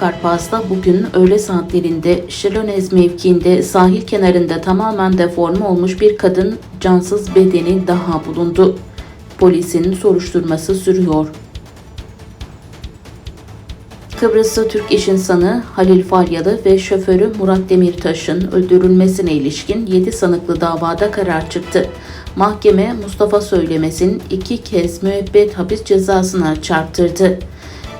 Karpaz'da bugün öğle saatlerinde Şironez mevkiinde sahil kenarında tamamen deforme olmuş bir kadın cansız bedeni daha bulundu. Polisin soruşturması sürüyor. Kıbrıslı Türk iş insanı Halil Falyalı ve şoförü Murat Demirtaş'ın öldürülmesine ilişkin 7 sanıklı davada karar çıktı. Mahkeme Mustafa Söylemez'in iki kez müebbet hapis cezasına çarptırdı.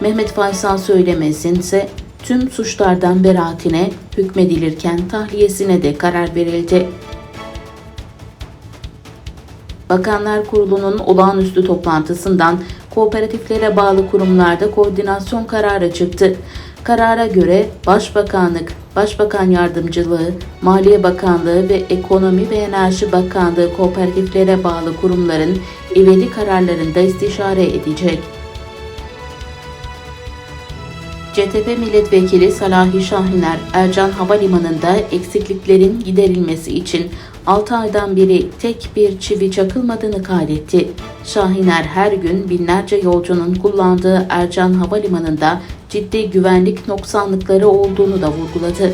Mehmet Faysal Söylemez'in ise tüm suçlardan beraatine hükmedilirken tahliyesine de karar verildi. Bakanlar Kurulu'nun olağanüstü toplantısından kooperatiflere bağlı kurumlarda koordinasyon kararı çıktı. Karara göre Başbakanlık, Başbakan Yardımcılığı, Maliye Bakanlığı ve Ekonomi ve Enerji Bakanlığı kooperatiflere bağlı kurumların ivedi kararlarında istişare edecek. CTP Milletvekili Salahi Şahiner, Ercan Havalimanı'nda eksikliklerin giderilmesi için 6 aydan beri tek bir çivi çakılmadığını kaydetti. Şahiner her gün binlerce yolcunun kullandığı Ercan Havalimanı'nda ciddi güvenlik noksanlıkları olduğunu da vurguladı.